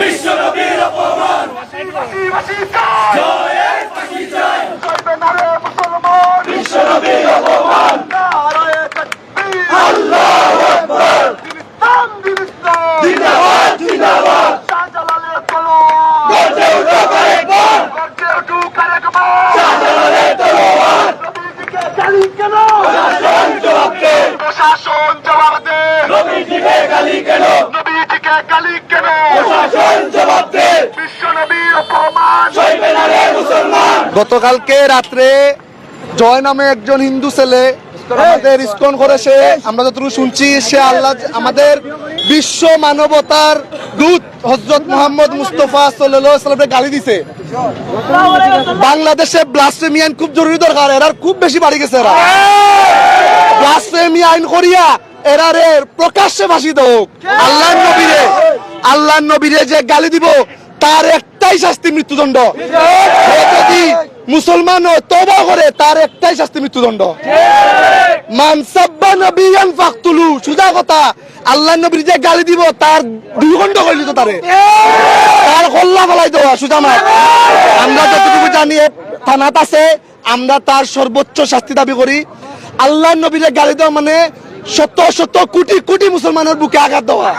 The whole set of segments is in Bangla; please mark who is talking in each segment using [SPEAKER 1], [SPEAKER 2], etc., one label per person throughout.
[SPEAKER 1] বিশ্বনবীর অপমান জয়ের ফাঁসি চাই বিশ্বনবীর অপমান আল্লাহু আকবার জিন্দাবাদ জিন্দাবাদ শাহজালালের তলোয়ার নবীজিকে গালি কেন
[SPEAKER 2] নবীজিকে গালি কেন
[SPEAKER 1] প্রশাসন জবাব দে
[SPEAKER 3] গতকালকে রাত্রে জয় নামে একজন হিন্দু ছেলে আমাদের ইস্কন করেছে আমরা যতটুকু শুনছি সে আল্লাহ আমাদের বিশ্ব মানবতার দূত হজরত মোহাম্মদ মুস্তফা সাল্লামকে গালি দিছে। বাংলাদেশে ব্লাস্ফেমি আইন খুব জরুরি দরকার এরার খুব বেশি বাড়ি গেছে এরা। ব্লাসফেমি আইন করিয়া এরারে প্রকাশ্যে ভাসিত হোক। আল্লাহ নবীরে। আল্লাহ নবীরে যে গালি দিব, তার একটাই শাস্তি মৃত্যুদণ্ড। যদি মুসলমান তবা করে, তার একটাই শাস্তি মৃত্যুদণ্ড। মান সাব্বা নবিয়ান ফাকতুলু, সুজা কথা, আল্লাহ নবীর যে গালি দিব, তার দুই ঘণ্টা করলি তারে। তার কল্লা দেওয়া সুজা মার। আমরা যতটুকু জানি থানাত আছে, আমরা তার সর্বোচ্চ শাস্তি দাবি করি। আল্লাহ নবীরে গালি দেওয়া মানে শত শত কোটি কোটি মুসলমানের বুকে আঘাত দেওয়া।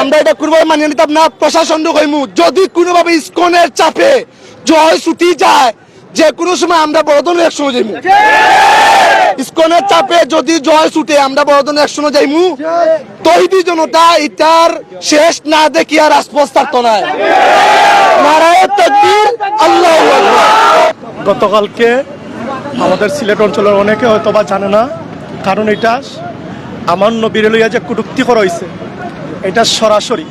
[SPEAKER 3] আমরা এটা মানিয়ে নিতাম না, প্রশাসন কইমু, যদি কোনোভাবে ইস্কনের চাপে জয় ছুটি যায়, যে কোনো সময় আমরা যাইমু। ইস্কনের চাপে যদি জয় ছুটে আমরা যাইমু জনতা ইটার শেষ না দেখি আর নারায়ণ আল্লাহ
[SPEAKER 4] গতকালকে আমাদের সিলেট অঞ্চলের অনেকে হয়তো বা জানে না, কারণ এটা আমার নবীর লইয়া যে কুটুক্তি করা হয়েছে এটা সরাসরি।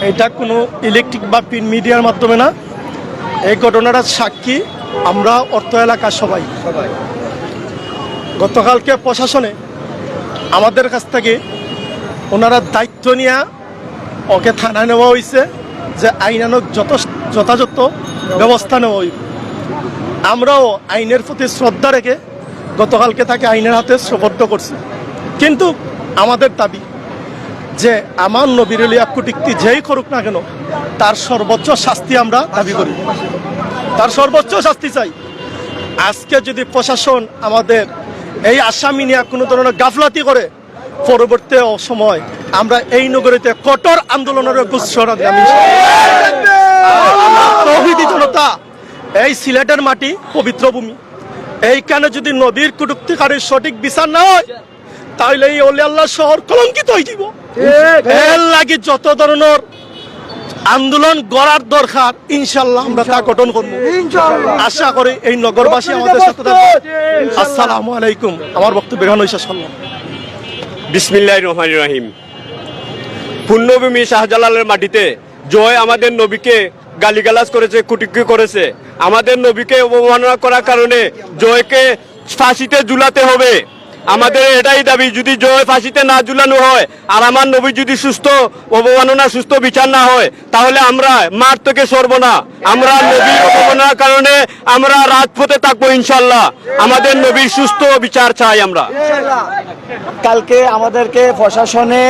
[SPEAKER 4] এটা কোনো ইলেকট্রিক বা প্রিন্ট মিডিয়ার মাধ্যমে না। এই ঘটনাটার সাক্ষী আমরা অর্থ এলাকার সবাই। সবাই। গতকালকে প্রশাসনে আমাদের কাছ থেকে ওনারা দায়িত্ব নিয়ে ওকে থানায় নেওয়া হয়েছে যে আইনানুক যত যথাযথ ব্যবস্থা নেওয়া হইবে। আমরাও আইনের প্রতি শ্রদ্ধা রেখে গতকালকে তাকে আইনের হাতে সোপর্দ করছি। কিন্তু আমাদের দাবি যে আমার নবীরলিয়া কুটিক্তি যেই করুক না কেন, তার সর্বোচ্চ শাস্তি আমরা দাবি করি। তার সর্বোচ্চ শাস্তি চাই। আজকে যদি প্রশাসন আমাদের এই আসামি নিয়ে কোনো ধরনের গাফলাতি করে, পরবর্তী সময় আমরা এই নগরীতে কঠোর আন্দোলনের জনতা, এই সিলেটের মাটি পবিত্র ভূমি। এইখানে যদি নবীর কুটুক্তিকারীর সঠিক বিচার না হয় তাহলে এই অলি আল্লাহ শহর কলঙ্কিত হয়ে যাব লাগি যত ধরনের আন্দোলন গড়ার দরকার ইনশাল্লাহ আমরা তা গঠন করব। আশা করি এই নগরবাসী আমাদের সাথে থাকবে। আসসালামু আলাইকুম। আমার বক্তব্য এখানে শেষ করলাম।
[SPEAKER 5] বিসমিল্লাহ রহমান রাহিম। পুণ্যভূমি শাহজালালের মাটিতে জয় আমাদের নবীকে গালিগালাজ করেছে কুটিকি করেছে। আমাদের নবীকে অবমাননা করার কারণে জয়কে ফাঁসিতে ঝুলাতে হবে। আমাদের এটাই দাবি, যদি জয় ফাঁসিতে না ঝুলানো হয় আর আমার নবী যদি সুস্থ, অবমাননা সুস্থ বিচার না হয়, তাহলে আমরা মার থেকে সরব না। আমরা নবীর অবমাননার কারণে আমরা রাজপথে থাকব ইনশাল্লাহ আমাদের নবীর সুস্থ বিচার চাই আমরা।
[SPEAKER 6] কালকে আমাদেরকে প্রশাসনে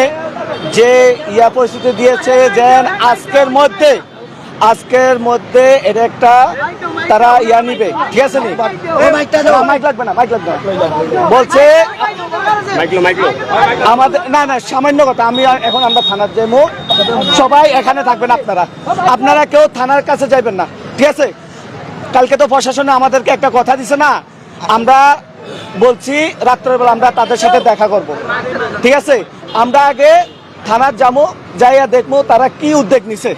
[SPEAKER 6] যে ইয়া পরিস্থিতি দিয়েছে যে আজকের মধ্যে আজকের মধ্যে এটা একটা তারা ইয়া নিবে। ঠিক আছে নি? মাইক লাগবে না মাইক লাগবে না। বলছে
[SPEAKER 5] মাইকলো মাইকলো
[SPEAKER 6] আমাদের না না সামান্য কথা আমি এখন আমরা থানার যাব সবাই এখানে থাকবেন আপনারা। আপনারা কেউ থানার কাছে যাইবেন না। ঠিক আছে? কালকে তো প্রশাসনে আমাদেরকে একটা কথা দিছে না? আমরা বলছি রাত্রেবেলা আমরা তাদের সাথে দেখা করব। ঠিক আছে? আমরা আগে থানার যাব যাইয়া দেখব তারা কি উদ্যোগ নিছে।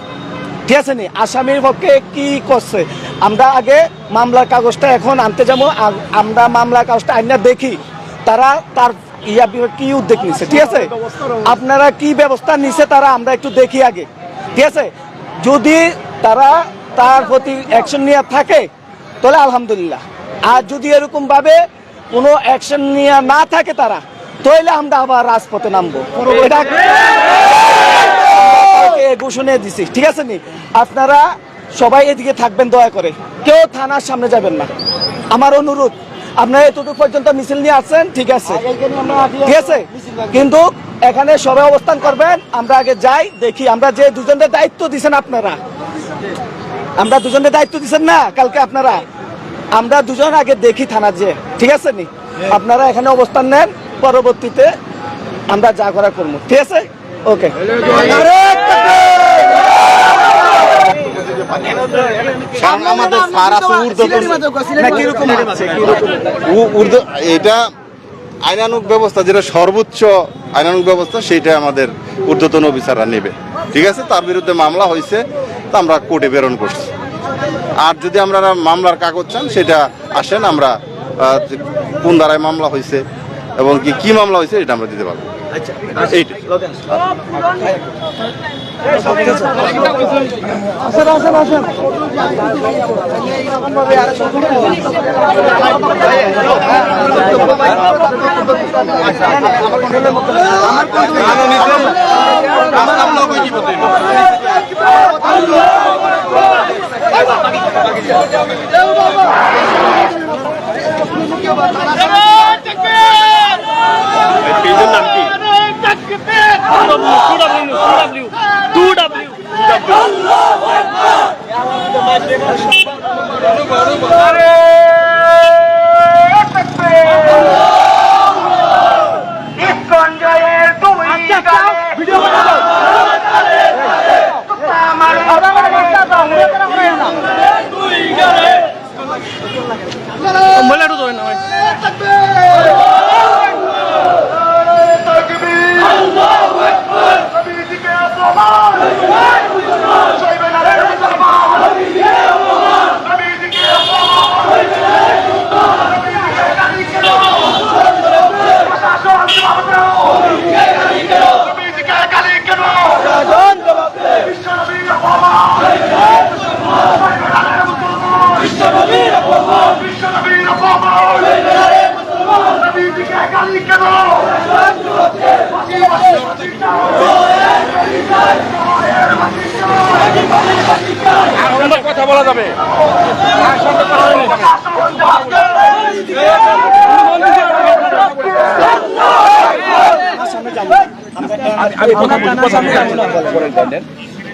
[SPEAKER 6] ঠিক আছে নি? আসামির পক্ষে কি করছে? আমরা আগে মামলার কাগজটা এখন আনতে যাব। আমরা মামলার কাগজটা আইনা দেখি। তারা তার ইয়া কি উদ্যোগ নিছে, ঠিক আছে? আপনারা কি ব্যবস্থা নিছে তারা আমরা একটু দেখি আগে। ঠিক আছে? যদি তারা তার প্রতি অ্যাকশন নিয়ে থাকে, তাহলে আলহামদুলিল্লাহ। আর যদি এরকম ভাবে কোনো অ্যাকশন নিয়ে না থাকে তারা, তাহলে আমরা আবার রাজপথে নামবো। এটা ঘোষণা দিছি। ঠিক আছে নি? আপনারা সবাই এদিকে থাকবেন দয়া করে। কেউ থানার সামনে যাবেন না। আমার অনুরোধ আপনারা এতটুকু পর্যন্ত মিছিল নিয়ে আসছেন ঠিক আছে। ঠিক আছে? কিন্তু এখানে সবাই অবস্থান করবেন আমরা আগে যাই দেখি আমরা যে দুজনের দায়িত্ব দিছেন আপনারা। আমরা দুজনের দায়িত্ব দিছেন না কালকে আপনারা? আমরা দুজন আগে দেখি থানা যে ঠিক আছে নি? আপনারা এখানে অবস্থান নেন পরবর্তীতে আমরা যা করা করব। ঠিক আছে? ওকে
[SPEAKER 7] আমাদের স্যার আছে ঊর্ধ্বতন
[SPEAKER 6] কীরকম হচ্ছে, কীরকম?
[SPEAKER 7] উ- ঊর্ধ্ব এটা আইনানুক ব্যবস্থা যেটা সর্বোচ্চ আইনানুক ব্যবস্থা সেইটা আমাদের ঊর্ধ্বতন অফিসাররা নেবে। ঠিক আছে? তার বিরুদ্ধে মামলা হয়েছে তা আমরা কোর্টে প্রেরণ করছি। আর যদি আমরা মামলার কাগজ চান সেটা আসেন আমরা কোন ধারায় মামলা হয়েছে এবং কি কি মামলা হয়েছে এটা আমরা দিতে পারব। এইটা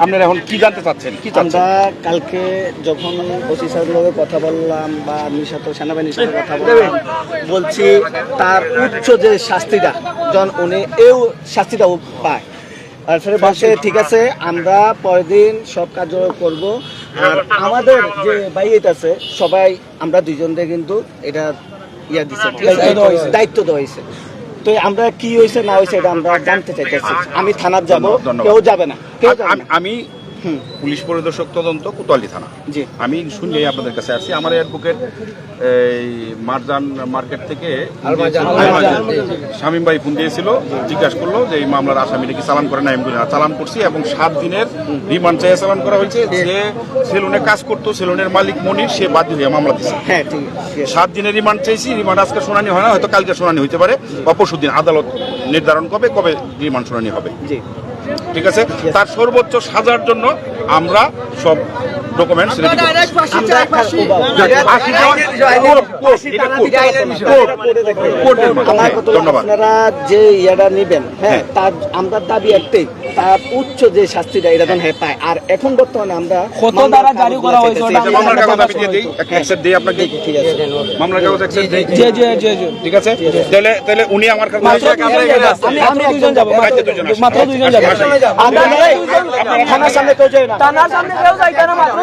[SPEAKER 5] আপনারা এখন কি জানতে চাচ্ছেন?
[SPEAKER 6] আমরা কালকে যখন ওসি সাহেবের কথা বললাম বা আর্মির সাথে সেনাবাহিনীর সাথে কথা বললাম, বলছি তার উচ্চ যে শাস্তিটা, যখন উনি এও শাস্তিটা পায়। তারপরে বলছে, ঠিক আছে, আমরা পরের দিন সব কাজ করব। আর আমাদের যে বাইট আছে, সবাই, আমরা দুইজনকে কিন্তু এটা ইয়া দিছে? দায়িত্ব দেওয়া হয়েছে। তো আমরা কি হয়েছে না হয়েছে এটা আমরা জানতে চাইতেছি। আমি থানার যাব কেউ যাবে না। কেউ যাবে না।
[SPEAKER 8] আমি পুলিশ পরিদর্শক তদন্ত কোতোয়ালি থানা।
[SPEAKER 6] জি।
[SPEAKER 8] আমি শুনলে আপনাদের কাছে আসছি আমার অ্যাডভোকেট এই মারজান মার্কেট থেকে। শামীম ভাই ফোন দিয়েছিল জিজ্ঞাসা করল যে এই মামলার আসামিটা কি চালান করে না আমি না চালান করছি এবং সাত দিনের রিমান্ড চাইয়ে চালান করা হয়েছে। যে সেলুনে কাজ করতো সেলুনের মালিক মনির সে বাদ দিয়ে মামলা দিচ্ছে
[SPEAKER 6] হ্যাঁ ঠিক
[SPEAKER 8] সাত দিনের রিমান্ড চাইছি। রিমান্ড আজকে শুনানি হয় না হয়তো কালকে শুনানি হতে পারে। বা পরশু দিন আদালত নির্ধারণ করবে কবে রিমান্ড শুনানি হবে।
[SPEAKER 6] জি।
[SPEAKER 8] ঠিক আছে? তার সর্বোচ্চ সাজার জন্য আমরা সব ডকুমেন্টস রেডি
[SPEAKER 6] আমরা আমার আপনারা যে ইয়াটা নিবেন হ্যাঁ তার আমরা দাবি একটাই তার উচ্চ যে শাস্তিটা এটা হ্যাঁ পায়। আর এখন বর্তমানে আমরা কত দ্বারা জারি করা হয়েছে
[SPEAKER 8] মামলার কাগজ আমি দিয়ে দিই একটা অ্যাকসেপ্ট দিই আপনাকে।
[SPEAKER 6] ঠিক আছে।
[SPEAKER 8] মামলার কাগজ অ্যাকসেপ্ট দিই।
[SPEAKER 6] জি জি জি জি।
[SPEAKER 8] ঠিক আছে? তাহলে তাহলে উনি আমার কাছে
[SPEAKER 6] আমি আমি একজন যাব। মাত্র দুইজন যাব আপনারা থানার সামনে কেউ যায় না। থানার সামনে কেউ যায় না মাত্র দুইজন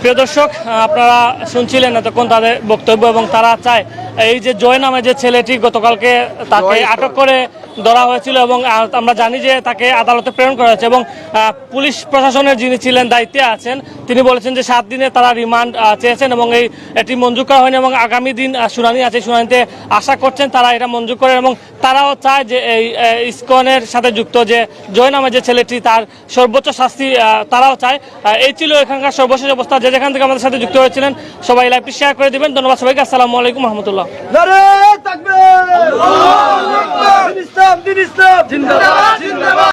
[SPEAKER 9] প্রিয় দর্শক আপনারা শুনছিলেন এতক্ষণ তাদের বক্তব্য এবং তারা চায় এই যে জয় নামে যে ছেলেটি গতকালকে তাকে আটক করে ধরা হয়েছিল এবং আমরা জানি যে তাকে আদালতে প্রেরণ করা হয়েছে এবং পুলিশ প্রশাসনের যিনি ছিলেন দায়িত্বে আছেন তিনি বলেছেন যে সাত দিনে তারা রিমান্ড চেয়েছেন এবং এই এটি মঞ্জুর করা হয়নি এবং আগামী দিন শুনানি আছে শুনানিতে আশা করছেন তারা এটা মঞ্জুর করেন এবং তারাও চায় যে এই ইস্কনের সাথে যুক্ত যে জয় নামে যে ছেলেটি তার সর্বোচ্চ শাস্তি তারাও চায়। এই ছিল এখানকার সর্বশেষ অবস্থা। যে যেখান থেকে আমাদের সাথে যুক্ত হয়েছিলেন সবাই লাইভটি শেয়ার করে দেবেন। ধন্যবাদ সবাইকে। আসসালামু আলাইকুম রহমতুল্লাহ।
[SPEAKER 6] নারে থাকবে। ইসলাম দিন ইসলাম। জিন্দাবাদ জিন্দাবাদ।